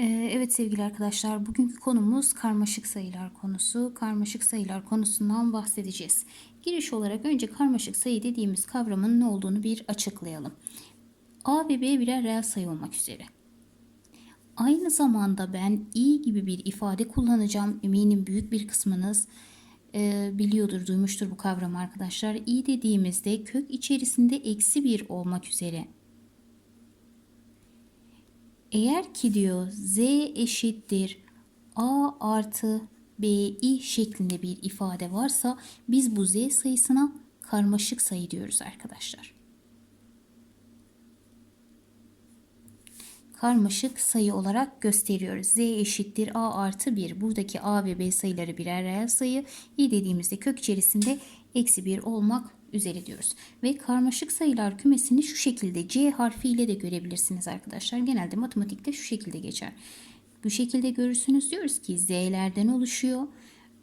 Ee, Evet sevgili arkadaşlar, bugünkü konumuz karmaşık sayılar konusu. Karmaşık sayılar konusundan bahsedeceğiz. Giriş olarak önce karmaşık sayı dediğimiz kavramın ne olduğunu bir açıklayalım. A ve B birer reel sayı olmak üzere. Aynı zamanda ben i gibi bir ifade kullanacağım. Eminim büyük bir kısmınız e, biliyordur, duymuştur bu kavramı arkadaşlar. i dediğimizde kök içerisinde eksi bir olmak üzere eğer ki diyor z eşittir a artı bi şeklinde bir ifade varsa biz bu z sayısına karmaşık sayı diyoruz arkadaşlar. Karmaşık sayı olarak gösteriyoruz. z eşittir a artı 1. Buradaki a ve b sayıları birer reel sayı. i dediğimizde kök içerisinde eksi 1 olmak üzere diyoruz. Ve karmaşık sayılar kümesini şu şekilde C harfiyle de görebilirsiniz arkadaşlar. Genelde matematikte şu şekilde geçer. Bu şekilde görürsünüz diyoruz ki Z'lerden oluşuyor.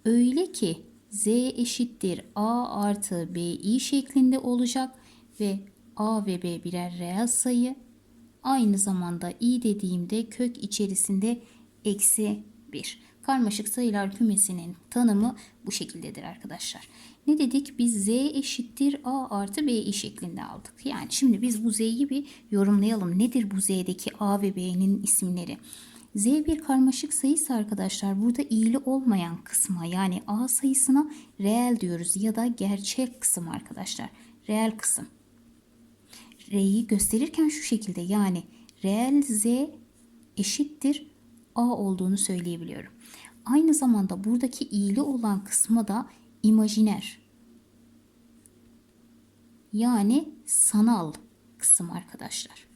Öyle ki Z eşittir A artı BI şeklinde olacak ve A ve B birer reel sayı. Aynı zamanda i dediğimde kök içerisinde eksi 1. Karmaşık sayılar kümesinin tanımı bu şekildedir arkadaşlar. Ne dedik? Biz z eşittir a artı b şeklinde aldık. Yani şimdi biz bu z'yi bir yorumlayalım. Nedir bu z'deki a ve b'nin isimleri? Z bir karmaşık sayısı arkadaşlar burada iyili olmayan kısma yani a sayısına reel diyoruz ya da gerçek kısım arkadaşlar. Reel kısım. R'yi gösterirken şu şekilde yani reel z eşittir a olduğunu söyleyebiliyorum. Aynı zamanda buradaki iyili olan kısma da imajiner yani sanal kısım arkadaşlar.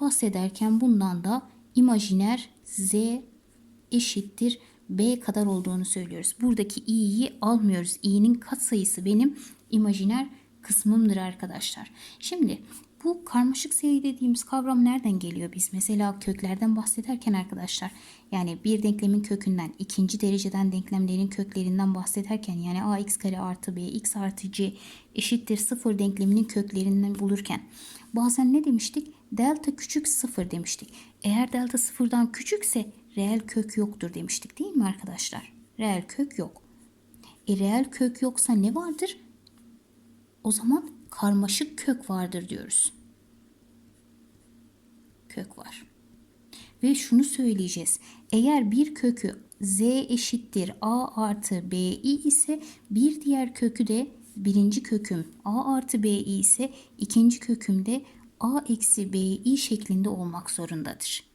Bahsederken bundan da imajiner z eşittir b kadar olduğunu söylüyoruz. Buradaki i'yi almıyoruz. i'nin katsayısı benim imajiner kısmımdır arkadaşlar. Şimdi bu karmaşık sayı dediğimiz kavram nereden geliyor biz? Mesela köklerden bahsederken arkadaşlar yani bir denklemin kökünden ikinci dereceden denklemlerin köklerinden bahsederken yani ax kare artı b x artı c eşittir sıfır denkleminin köklerinden bulurken bazen ne demiştik? Delta küçük sıfır demiştik. Eğer delta sıfırdan küçükse reel kök yoktur demiştik değil mi arkadaşlar? Reel kök yok. E reel kök yoksa ne vardır? O zaman karmaşık kök vardır diyoruz. Kök var. Ve şunu söyleyeceğiz. Eğer bir kökü z eşittir a artı bi ise bir diğer kökü de birinci köküm a artı bi ise ikinci köküm de a eksi bi şeklinde olmak zorundadır.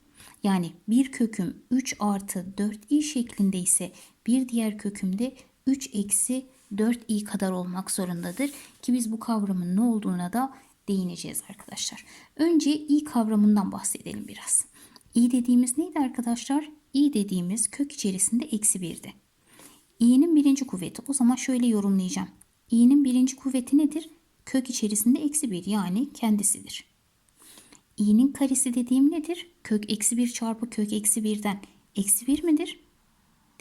Yani bir köküm 3 artı 4i şeklinde ise bir diğer köküm de 3 eksi 4i kadar olmak zorundadır ki biz bu kavramın ne olduğuna da değineceğiz arkadaşlar. Önce i kavramından bahsedelim biraz. i dediğimiz neydi arkadaşlar? i dediğimiz kök içerisinde eksi 1'di. i'nin birinci kuvveti. O zaman şöyle yorumlayacağım. i'nin birinci kuvveti nedir? Kök içerisinde eksi 1 yani kendisidir. i'nin karesi dediğim nedir? Kök eksi 1 çarpı kök eksi 1'den eksi 1 midir?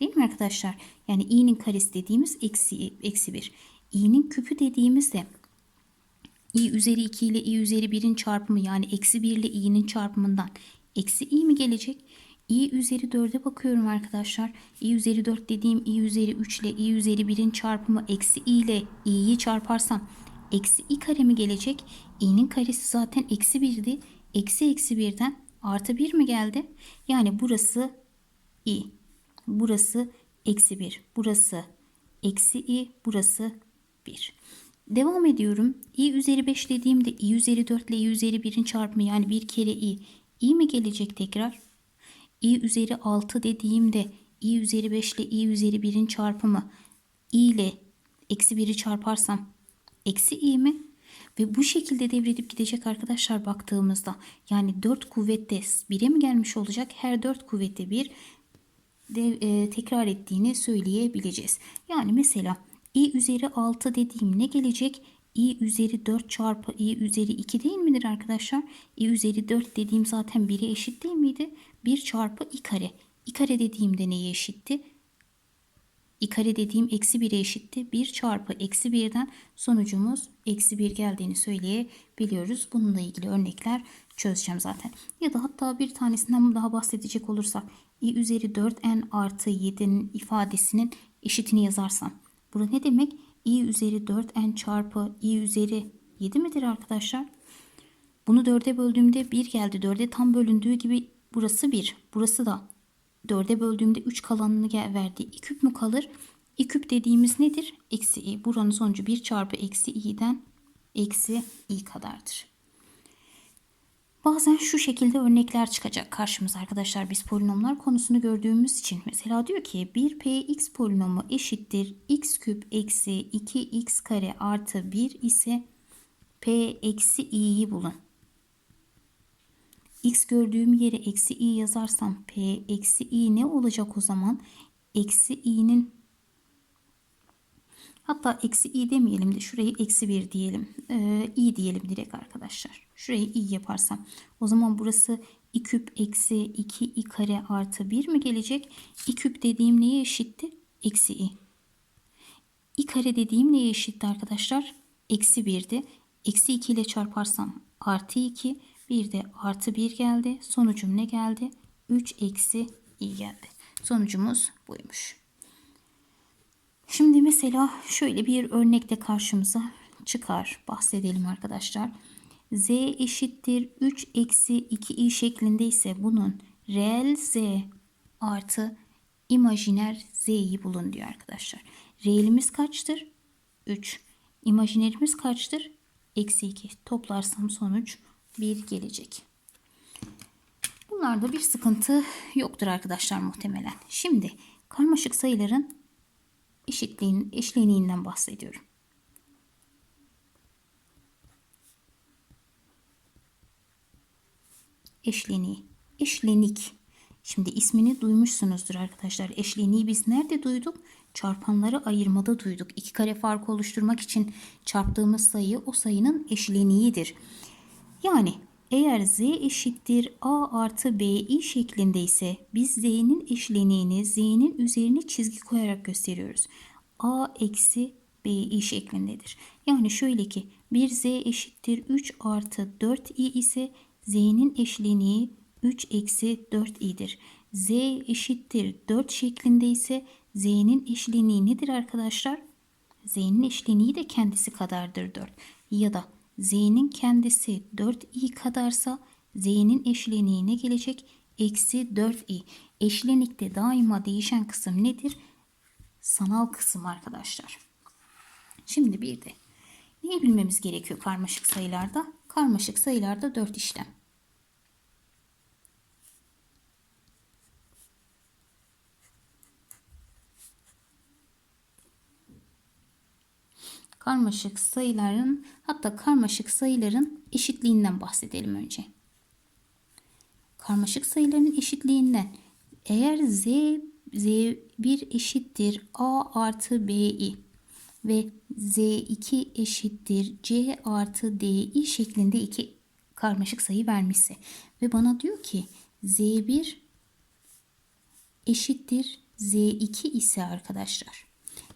Değil mi arkadaşlar? Yani i'nin karesi dediğimiz eksi, eksi 1. i'nin küpü dediğimizde i üzeri 2 ile i üzeri 1'in çarpımı yani eksi 1 ile i'nin çarpımından eksi i mi gelecek? i üzeri 4'e bakıyorum arkadaşlar. i üzeri 4 dediğim i üzeri 3 ile i üzeri 1'in çarpımı eksi i ile i'yi çarparsam eksi i kare mi gelecek? i'nin karesi zaten eksi 1'di. Eksi eksi 1'den artı 1 mi geldi? Yani burası i. Burası eksi 1. Burası eksi i. Burası 1. Devam ediyorum. i üzeri 5 dediğimde i üzeri 4 ile i üzeri 1'in çarpımı yani bir kere i. i mi gelecek tekrar? i üzeri 6 dediğimde i üzeri 5 ile i üzeri 1'in çarpımı i ile eksi 1'i çarparsam eksi i mi? Ve bu şekilde devredip gidecek arkadaşlar baktığımızda yani 4 kuvvette 1'e mi gelmiş olacak? Her 4 kuvvette 1 de, e, tekrar ettiğini söyleyebileceğiz. Yani mesela i üzeri 6 dediğim ne gelecek? i üzeri 4 çarpı i üzeri 2 değil midir arkadaşlar? i üzeri 4 dediğim zaten 1'e eşit değil miydi? 1 çarpı i kare. i kare dediğimde neye eşitti? i kare dediğim eksi 1'e eşitti. 1 çarpı eksi 1'den sonucumuz eksi 1 geldiğini söyleyebiliyoruz. Bununla ilgili örnekler çözeceğim zaten. Ya da hatta bir tanesinden daha bahsedecek olursak i üzeri 4n artı 7'nin ifadesinin eşitini yazarsam. Burada ne demek? i üzeri 4n çarpı i üzeri 7 midir arkadaşlar? Bunu 4'e böldüğümde 1 geldi. 4'e tam bölündüğü gibi burası 1. Burası da 4'e böldüğümde 3 kalanını verdi. 2 küp mü kalır? 2 küp dediğimiz nedir? Eksi i. Buranın sonucu 1 çarpı eksi i'den eksi i kadardır. Bazen şu şekilde örnekler çıkacak karşımıza arkadaşlar biz polinomlar konusunu gördüğümüz için. Mesela diyor ki 1px polinomu eşittir x küp eksi 2x kare artı 1 ise p eksi i'yi bulun. x gördüğüm yere eksi i yazarsam p eksi i ne olacak o zaman? Eksi i'nin Hatta eksi i demeyelim de şurayı eksi 1 diyelim. Ee, i diyelim direkt arkadaşlar. Şurayı i yaparsam. O zaman burası i küp eksi 2 i kare artı 1 mi gelecek? i küp dediğim neye eşitti? Eksi i. i kare dediğim neye eşitti arkadaşlar? Eksi 1'di. Eksi 2 ile çarparsam artı 2. Bir de artı 1 geldi. Sonucum ne geldi? 3 eksi i geldi. Sonucumuz buymuş. Şimdi mesela şöyle bir örnekle karşımıza çıkar. Bahsedelim arkadaşlar. z eşittir 3 eksi 2i şeklinde ise bunun reel z artı imajiner z'yi bulun diyor arkadaşlar. Reelimiz kaçtır? 3. İmajinerimiz kaçtır? Eksi 2. Toplarsam sonuç 1 gelecek. Bunlarda bir sıkıntı yoktur arkadaşlar muhtemelen. Şimdi karmaşık sayıların eşitliğin eşleniğinden bahsediyorum. Eşleniği, eşlenik. Şimdi ismini duymuşsunuzdur arkadaşlar. Eşleniği biz nerede duyduk? Çarpanları ayırmada duyduk. İki kare farkı oluşturmak için çarptığımız sayı o sayının eşleniğidir. Yani eğer z eşittir a artı bi şeklinde ise biz z'nin eşleniğini z'nin üzerine çizgi koyarak gösteriyoruz. a eksi bi şeklindedir. Yani şöyle ki bir z eşittir 3 artı 4i ise z'nin eşleniği 3 eksi 4i'dir. z eşittir 4 şeklinde ise z'nin eşleniği nedir arkadaşlar? z'nin eşleniği de kendisi kadardır 4. Ya da z'nin kendisi 4i kadarsa z'nin eşleniği ne gelecek? Eksi 4i. Eşlenikte daima değişen kısım nedir? Sanal kısım arkadaşlar. Şimdi bir de neyi bilmemiz gerekiyor karmaşık sayılarda? Karmaşık sayılarda 4 işlem. Karmaşık sayıların hatta karmaşık sayıların eşitliğinden bahsedelim önce. Karmaşık sayıların eşitliğinden eğer z z1 eşittir a artı bi ve z2 eşittir c artı di şeklinde iki karmaşık sayı vermişse ve bana diyor ki z1 eşittir z2 ise arkadaşlar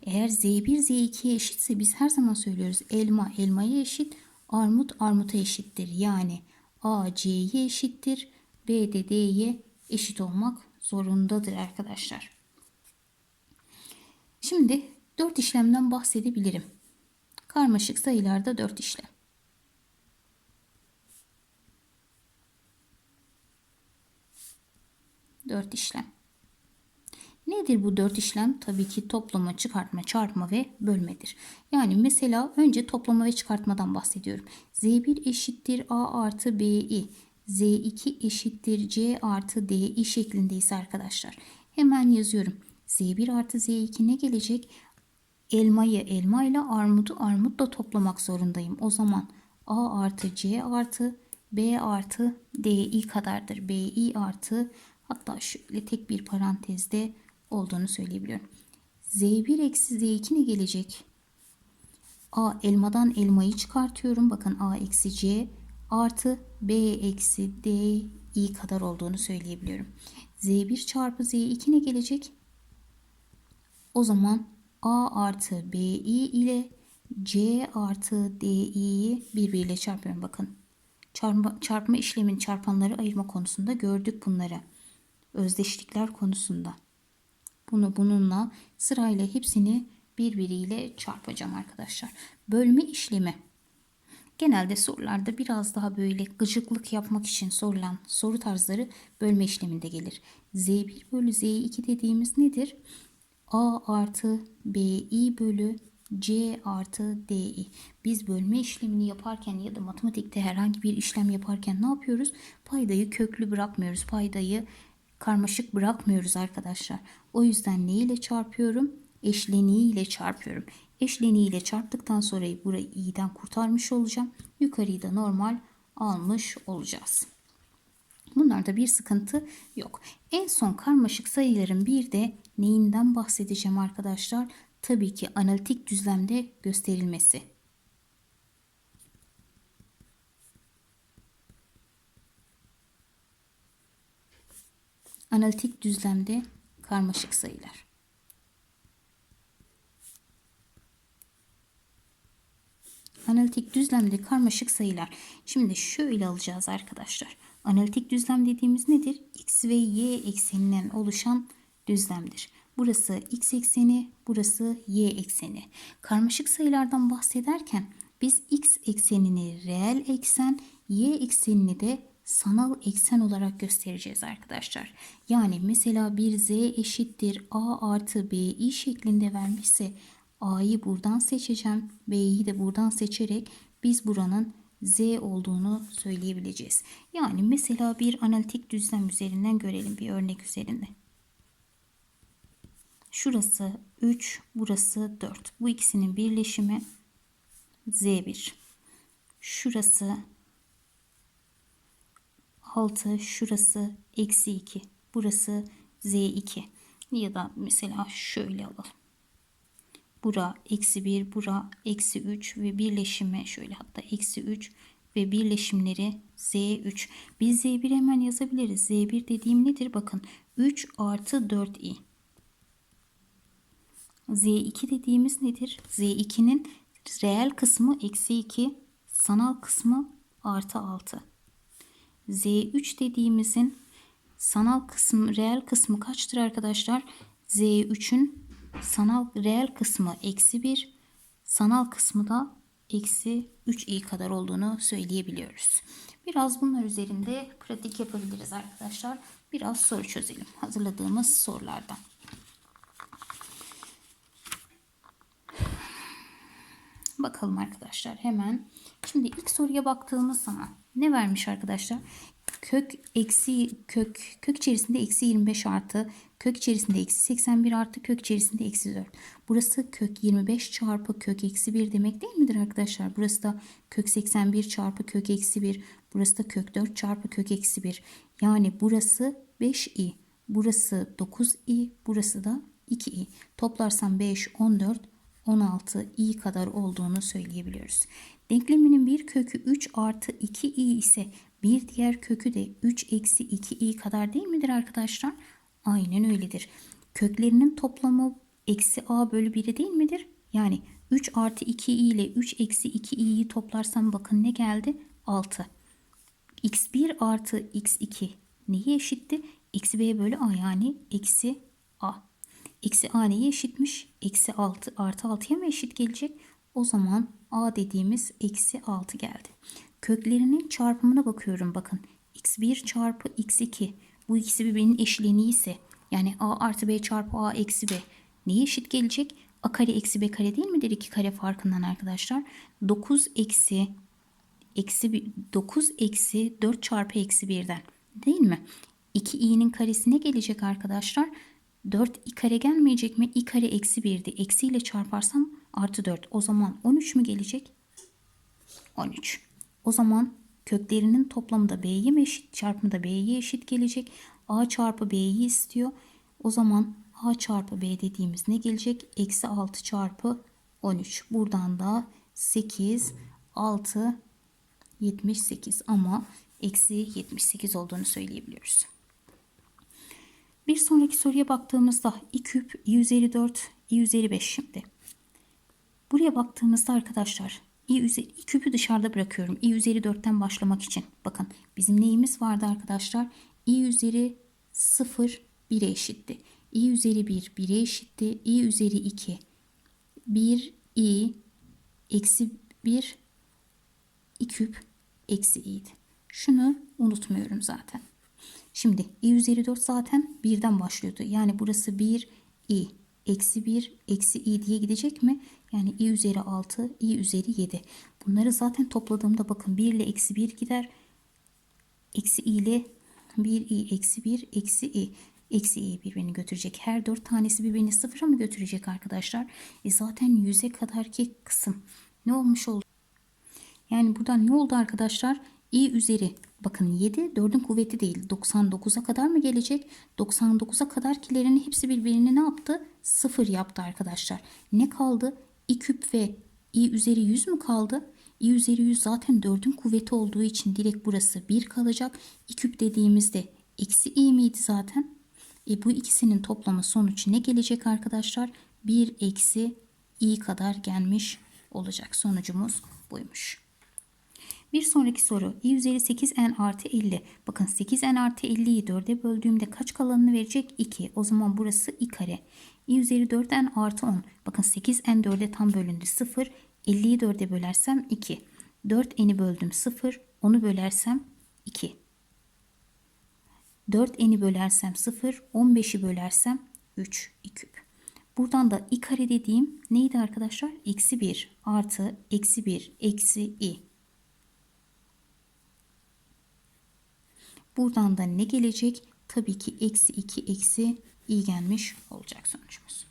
eğer Z1 Z2'ye eşitse biz her zaman söylüyoruz elma elmaya eşit, armut armuta eşittir. Yani A C'ye eşittir, B de D'ye eşit olmak zorundadır arkadaşlar. Şimdi 4 işlemden bahsedebilirim. Karmaşık sayılarda 4 işlem. Dört işlem. Nedir bu dört işlem? Tabii ki toplama, çıkartma, çarpma ve bölmedir. Yani mesela önce toplama ve çıkartmadan bahsediyorum. Z1 eşittir A artı BI. Z2 eşittir C artı DI şeklindeyse arkadaşlar. Hemen yazıyorum. Z1 artı Z2 ne gelecek? Elmayı elma ile armudu armutla toplamak zorundayım. O zaman A artı C artı B artı DI kadardır. BI artı hatta şöyle tek bir parantezde olduğunu söyleyebiliyorum. Z1 eksi Z2 ne gelecek? A elmadan elmayı çıkartıyorum. Bakın A eksi C artı B eksi D i kadar olduğunu söyleyebiliyorum. Z1 çarpı Z2 ne gelecek? O zaman A artı BI ile C artı DI'yi birbiriyle çarpıyorum. Bakın çarpma, çarpma işlemin çarpanları ayırma konusunda gördük bunları. Özdeşlikler konusunda. Bunu bununla sırayla hepsini birbiriyle çarpacağım arkadaşlar. Bölme işlemi. Genelde sorularda biraz daha böyle gıcıklık yapmak için sorulan soru tarzları bölme işleminde gelir. Z1 bölü Z2 dediğimiz nedir? A artı BI bölü C artı DI. Biz bölme işlemini yaparken ya da matematikte herhangi bir işlem yaparken ne yapıyoruz? Paydayı köklü bırakmıyoruz. Paydayı karmaşık bırakmıyoruz arkadaşlar. O yüzden ne ile çarpıyorum? Eşleniği ile çarpıyorum. Eşleniği ile çarptıktan sonra burayı i'den kurtarmış olacağım. Yukarıyı da normal almış olacağız. Bunlarda bir sıkıntı yok. En son karmaşık sayıların bir de neyinden bahsedeceğim arkadaşlar? Tabii ki analitik düzlemde gösterilmesi. Analitik düzlemde karmaşık sayılar. Analitik düzlemde karmaşık sayılar. Şimdi şöyle alacağız arkadaşlar. Analitik düzlem dediğimiz nedir? X ve Y ekseninden oluşan düzlemdir. Burası x ekseni, burası y ekseni. Karmaşık sayılardan bahsederken biz x eksenini reel eksen, y eksenini de sanal eksen olarak göstereceğiz arkadaşlar. Yani mesela bir z eşittir a artı bi şeklinde vermişse a'yı buradan seçeceğim, b'yi de buradan seçerek biz buranın z olduğunu söyleyebileceğiz. Yani mesela bir analitik düzlem üzerinden görelim bir örnek üzerinde. Şurası 3, burası 4. Bu ikisinin birleşimi Z1. Şurası 6, şurası eksi 2. Burası Z2. Ya da mesela şöyle alalım. Bura eksi 1, bura eksi 3 ve birleşimi şöyle hatta eksi 3 ve birleşimleri Z3. Biz Z1 hemen yazabiliriz. Z1 dediğim nedir? Bakın 3 artı 4i. Z2 dediğimiz nedir? Z2'nin reel kısmı eksi 2, sanal kısmı artı 6. Z3 dediğimizin sanal kısmı, reel kısmı kaçtır arkadaşlar? Z3'ün sanal reel kısmı eksi 1, sanal kısmı da eksi 3i kadar olduğunu söyleyebiliyoruz. Biraz bunlar üzerinde pratik yapabiliriz arkadaşlar. Biraz soru çözelim hazırladığımız sorulardan. Bakalım arkadaşlar hemen. Şimdi ilk soruya baktığımız zaman ne vermiş arkadaşlar? Kök eksi kök kök içerisinde eksi 25 artı kök içerisinde eksi 81 artı kök içerisinde eksi 4. Burası kök 25 çarpı kök eksi 1 demek değil midir arkadaşlar? Burası da kök 81 çarpı kök eksi 1. Burası da kök 4 çarpı kök eksi 1. Yani burası 5i. Burası 9i. Burası da 2i. Toplarsam 5, 14, 16 i kadar olduğunu söyleyebiliyoruz. Denkleminin bir kökü 3 artı 2 i ise bir diğer kökü de 3 eksi 2 i kadar değil midir arkadaşlar? Aynen öyledir. Köklerinin toplamı eksi a bölü 1'i değil midir? Yani 3 artı 2 i ile 3 eksi 2 i'yi toplarsam bakın ne geldi? 6. x1 artı x2 neye eşitti? Eksi b bölü a yani eksi a. Eksi a neye eşitmiş? Eksi 6 artı 6'ya mı eşit gelecek? O zaman a dediğimiz eksi 6 geldi. Köklerinin çarpımına bakıyorum bakın. x1 çarpı x2 bu ikisi birbirinin eşleniği ise yani a artı b çarpı a eksi b neye eşit gelecek? a kare eksi b kare değil midir? 2 kare farkından arkadaşlar. 9 eksi eksi 9 eksi 4 çarpı eksi 1'den değil mi? 2 i'nin karesi ne gelecek arkadaşlar? 4 i kare gelmeyecek mi? i kare eksi 1'di. Eksi ile çarparsam artı 4. O zaman 13 mü gelecek? 13. O zaman köklerinin toplamı da b'ye mi eşit? Çarpımı da b'ye eşit gelecek. a çarpı b'yi istiyor. O zaman a çarpı b dediğimiz ne gelecek? Eksi 6 çarpı 13. Buradan da 8, 6, 78 ama eksi 78 olduğunu söyleyebiliyoruz. Bir sonraki soruya baktığımızda i küp i üzeri 4 i üzeri 5 şimdi. Buraya baktığımızda arkadaşlar i üzeri i küpü dışarıda bırakıyorum. i üzeri 4'ten başlamak için. Bakın bizim neyimiz vardı arkadaşlar? i üzeri 0 1'e eşitti. i üzeri 1 1'e eşitti. i üzeri 2 1 i eksi 1 i küp eksi i'ydi. Şunu unutmuyorum zaten. Şimdi i üzeri 4 zaten 1'den başlıyordu. Yani burası 1 i eksi 1 eksi i diye gidecek mi? Yani i üzeri 6 i üzeri 7. Bunları zaten topladığımda bakın 1 ile eksi 1 gider. Eksi i ile 1 i eksi 1 eksi i. Eksi i birbirini götürecek. Her 4 tanesi birbirini sıfıra mı götürecek arkadaşlar? E zaten 100'e kadarki kısım ne olmuş oldu? Yani buradan ne oldu arkadaşlar? İ üzeri bakın 7 4'ün kuvveti değil 99'a kadar mı gelecek? 99'a kadarkilerin hepsi birbirini ne yaptı? 0 yaptı arkadaşlar. Ne kaldı? i küp ve i üzeri 100 mü kaldı? i üzeri 100 zaten 4'ün kuvveti olduğu için direkt burası 1 kalacak. i küp dediğimizde eksi i miydi zaten? E bu ikisinin toplamı sonuç ne gelecek arkadaşlar? 1 eksi i kadar gelmiş olacak. Sonucumuz buymuş. Bir sonraki soru. i üzeri 8n artı 50. Bakın 8n artı 50'yi 4'e böldüğümde kaç kalanını verecek? 2. O zaman burası i kare. i üzeri 4n artı 10. Bakın 8n 4'e tam bölündü 0. 50'yi 4'e bölersem 2. 4n'i böldüm 0. 10'u bölersem 2. 4n'i bölersem 0. 15'i bölersem 3 i küp. Buradan da i kare dediğim neydi arkadaşlar? Eksi 1 artı eksi 1 eksi i. Buradan da ne gelecek? Tabii ki eksi 2 eksi i gelmiş olacak sonucumuz.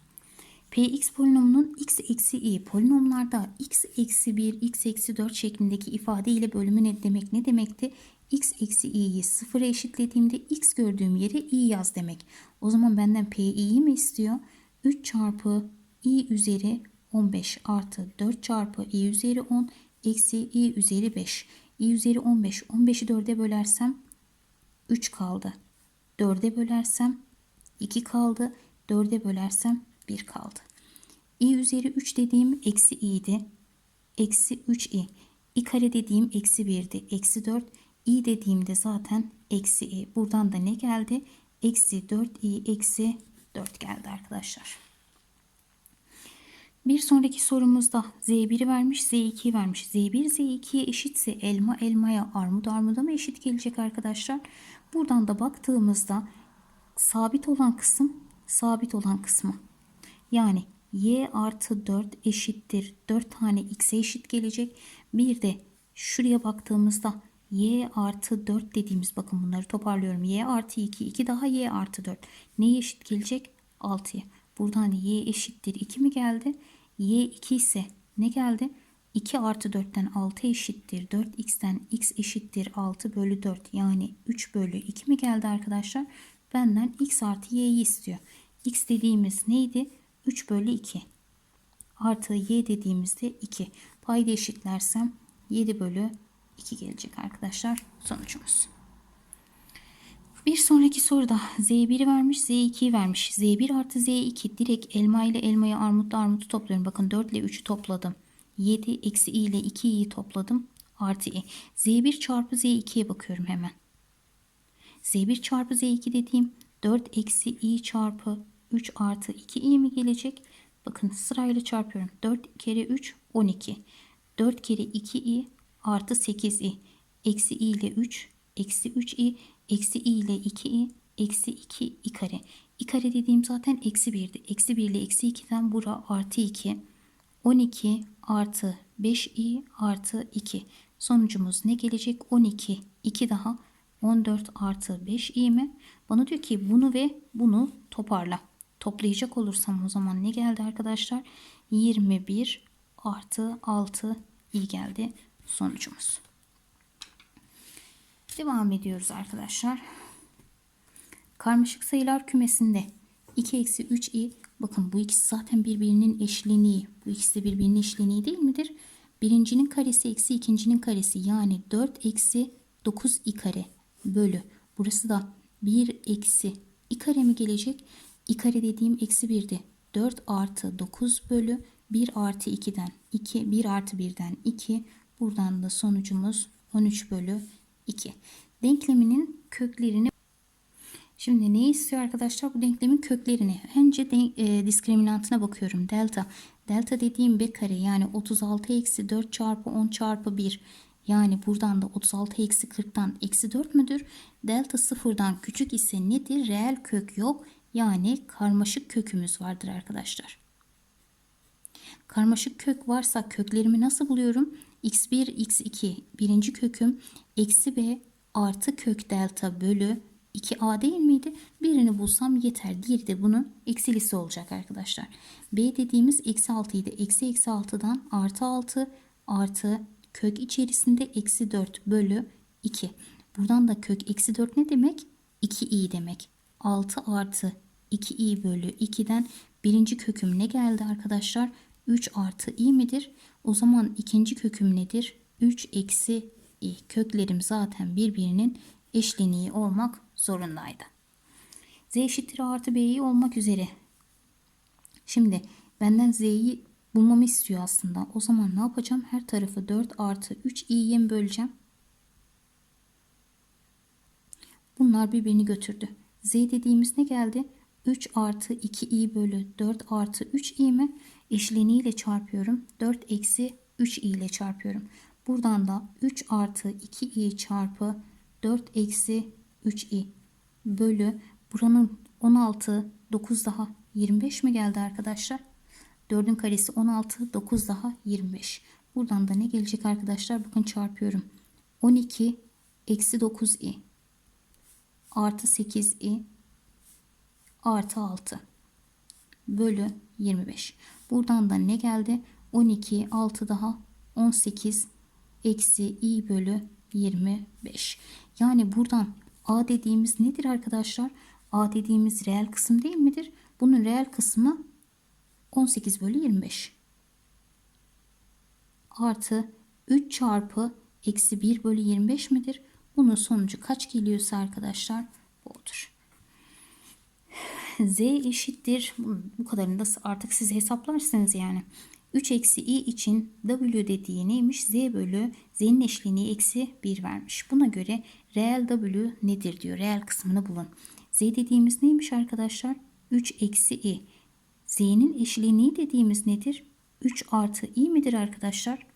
Px polinomunun x eksi i polinomlarda x eksi 1, x eksi 4 şeklindeki ifade ile bölümü ne demek? Ne demekti? x eksi i'yi sıfıra eşitlediğimde x gördüğüm yere i yaz demek. O zaman benden pi'yi mi istiyor? 3 çarpı i üzeri 15 artı 4 çarpı i üzeri 10 eksi i üzeri 5. i üzeri 15. 15'i 4'e bölersem 3 kaldı. 4'e bölersem 2 kaldı. 4'e bölersem 1 kaldı. i üzeri 3 dediğim eksi i'di. Eksi 3i. i kare dediğim eksi 1'di. Eksi 4. i dediğimde zaten eksi i. Buradan da ne geldi? Eksi 4i eksi 4 geldi arkadaşlar. Bir sonraki sorumuzda Z1'i vermiş, Z2'yi vermiş. Z1 Z2'ye eşitse elma elmaya, armut armuda mı eşit gelecek arkadaşlar? Buradan da baktığımızda sabit olan kısım sabit olan kısmı. Yani y artı 4 eşittir 4 tane x'e eşit gelecek. Bir de şuraya baktığımızda y artı 4 dediğimiz bakın bunları toparlıyorum. y artı 2 2 daha y artı 4 neye eşit gelecek? 6'ya. Buradan y eşittir 2 mi geldi? Y 2 ise ne geldi? 2 artı 4'ten 6 eşittir. 4x'ten x eşittir 6 bölü 4 yani 3 bölü 2 mi geldi arkadaşlar? Benden x artı y'yi istiyor. x dediğimiz neydi? 3 bölü 2 artı y dediğimizde 2. Payda eşitlersem 7 bölü 2 gelecek arkadaşlar sonucumuz. Bir sonraki soruda Z1'i vermiş, Z2'yi vermiş. Z1 artı Z2 direkt elma ile elmayı armutla armutu topluyorum. Bakın 4 ile 3'ü topladım. 7 eksi i ile 2i'yi topladım. Artı i. Z1 çarpı Z2'ye bakıyorum hemen. Z1 çarpı Z2 dediğim 4 eksi i çarpı 3 artı 2i mi gelecek? Bakın sırayla çarpıyorum. 4 kere 3 12. 4 kere 2i artı 8i. Eksi i ile 3 eksi 3i eksi i ile 2i eksi 2 i kare. i kare dediğim zaten eksi 1'di. Eksi 1 ile eksi 2'den bura artı 2. 12 artı 5i artı 2. Sonucumuz ne gelecek? 12. 2 daha 14 artı 5i mi? Bana diyor ki bunu ve bunu toparla. Toplayacak olursam o zaman ne geldi arkadaşlar? 21 artı 6 i geldi sonucumuz. Devam ediyoruz arkadaşlar. Karmaşık sayılar kümesinde 2 eksi 3i bakın bu ikisi zaten birbirinin eşleniği. Bu ikisi de birbirinin eşleniği değil midir? Birincinin karesi eksi ikincinin karesi yani 4 eksi 9 i kare bölü. Burası da 1 eksi i kare mi gelecek? i kare dediğim eksi 1'di. 4 artı 9 bölü 1 artı 2'den 2, 1 artı 1'den 2. Buradan da sonucumuz 13 bölü 2. Denkleminin köklerini Şimdi ne istiyor arkadaşlar? Bu denklemin köklerini. Önce de, e, diskriminantına bakıyorum. Delta. Delta dediğim b kare yani 36 eksi 4 çarpı 10 çarpı 1. Yani buradan da 36 eksi 40'tan eksi 4 müdür? Delta sıfırdan küçük ise nedir? Reel kök yok. Yani karmaşık kökümüz vardır arkadaşlar. Karmaşık kök varsa köklerimi nasıl buluyorum? X1, x2 birinci köküm eksi b artı kök delta bölü 2a değil miydi? Birini bulsam yeter. Diğeri de bunun eksilisi olacak arkadaşlar. b dediğimiz eksi 6 idi. Eksi eksi 6'dan artı 6 artı kök içerisinde eksi 4 bölü 2. Buradan da kök eksi 4 ne demek? 2i demek. 6 artı 2i bölü 2'den birinci köküm ne geldi arkadaşlar? 3 artı i midir? O zaman ikinci köküm nedir? 3 eksi i. Köklerim zaten birbirinin eşleniği olmak zorundaydı. Z eşittir artı B'yi olmak üzere. Şimdi benden Z'yi bulmamı istiyor aslında. O zaman ne yapacağım? Her tarafı 4 artı 3 i'ye mi böleceğim? Bunlar birbirini götürdü. Z dediğimiz ne geldi? 3 artı 2i bölü 4 artı 3i mi? Eşleniğiyle çarpıyorum. 4 eksi 3i ile çarpıyorum. Buradan da 3 artı 2i çarpı 4 eksi 3i bölü buranın 16 9 daha 25 mi geldi arkadaşlar? 4'ün karesi 16 9 daha 25. Buradan da ne gelecek arkadaşlar? Bakın çarpıyorum. 12 eksi 9i artı 8i artı 6 bölü 25. Buradan da ne geldi? 12 6 daha 18 eksi i bölü 25. Yani buradan a dediğimiz nedir arkadaşlar? a dediğimiz reel kısım değil midir? Bunun reel kısmı 18 bölü 25. Artı 3 çarpı eksi 1 bölü 25 midir? Bunun sonucu kaç geliyorsa arkadaşlar bu odur. Z eşittir. Bu kadarını da artık siz hesaplarsınız yani. 3 eksi i için w dediği neymiş? z bölü z'nin eşleniği eksi 1 vermiş. Buna göre reel w nedir diyor. Reel kısmını bulun. z dediğimiz neymiş arkadaşlar? 3 eksi i. z'nin eşleniği dediğimiz nedir? 3 artı i midir arkadaşlar?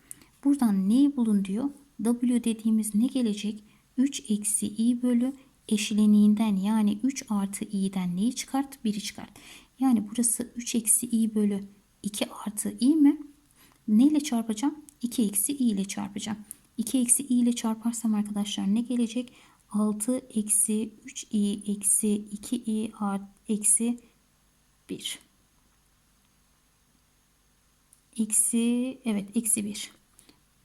Buradan neyi bulun diyor. w dediğimiz ne gelecek? 3 eksi i bölü eşleniğinden yani 3 artı i'den neyi çıkart? 1'i çıkart. Yani burası 3 eksi i bölü 2 artı i mi? Ne ile çarpacağım? 2 eksi i ile çarpacağım. 2 eksi i ile çarparsam arkadaşlar ne gelecek? 6 eksi 3 i eksi 2 i art eksi 1. Eksi evet eksi 1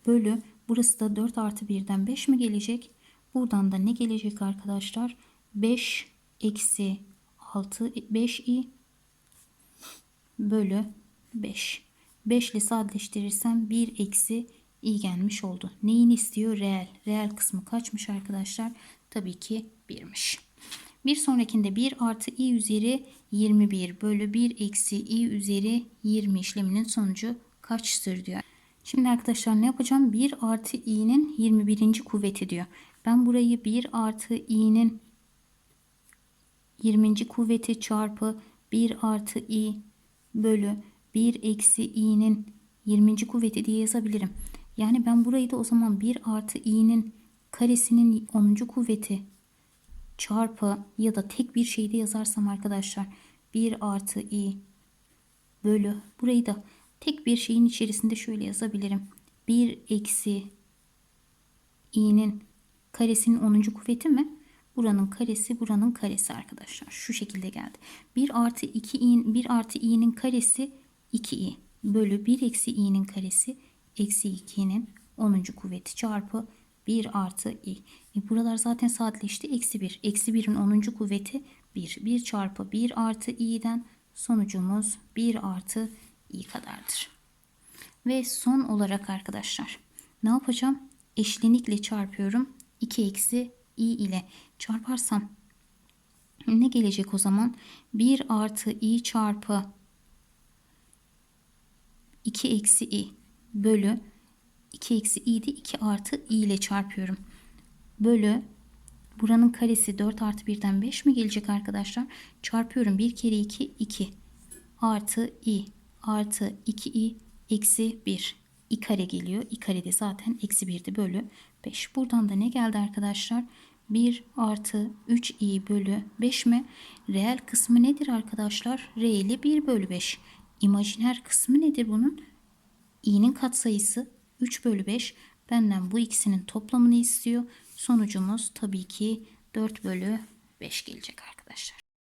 bölü burası da 4 artı 1'den 5 mi gelecek? Buradan da ne gelecek arkadaşlar? 5 eksi 6 5 i bölü 5. 5 ile sadeleştirirsem 1 eksi i gelmiş oldu. Neyini istiyor? Reel. Reel kısmı kaçmış arkadaşlar? Tabii ki 1'miş. Bir sonrakinde 1 artı i üzeri 21 bölü 1 eksi i üzeri 20 işleminin sonucu kaçtır diyor. Şimdi arkadaşlar ne yapacağım? 1 artı i'nin 21. kuvveti diyor. Ben burayı 1 artı i'nin 20. kuvveti çarpı 1 artı i bölü 1 eksi i'nin 20. kuvveti diye yazabilirim. Yani ben burayı da o zaman 1 artı i'nin karesinin 10. kuvveti çarpı ya da tek bir şeyde yazarsam arkadaşlar 1 artı i bölü burayı da tek bir şeyin içerisinde şöyle yazabilirim. 1 eksi i'nin karesinin 10. kuvveti mi? Buranın karesi buranın karesi arkadaşlar. Şu şekilde geldi. 1 artı 2 i'nin 1 artı i'nin karesi 2i bölü 1 eksi i'nin karesi eksi 2'nin 10. kuvveti çarpı 1 artı i. E buralar zaten sadeleşti. Eksi 1. Eksi 1'in 10. kuvveti 1. 1 çarpı 1 artı i'den sonucumuz 1 artı i kadardır. Ve son olarak arkadaşlar ne yapacağım? Eşlenikle çarpıyorum. 2 eksi i ile çarparsam ne gelecek o zaman? 1 artı i çarpı 2 eksi i bölü 2 eksi i'di 2 artı i ile çarpıyorum. Bölü buranın karesi 4 artı 1'den 5 mi gelecek arkadaşlar? Çarpıyorum 1 kere 2 2 artı i artı 2i eksi 1 i kare geliyor. i kare de zaten eksi 1'di bölü 5. Buradan da ne geldi arkadaşlar? 1 artı 3i bölü 5 mi? Reel kısmı nedir arkadaşlar? R ile 1 bölü 5. İmajiner kısmı nedir bunun? i'nin katsayısı 3 bölü 5. Benden bu ikisinin toplamını istiyor. Sonucumuz tabii ki 4 bölü 5 gelecek arkadaşlar.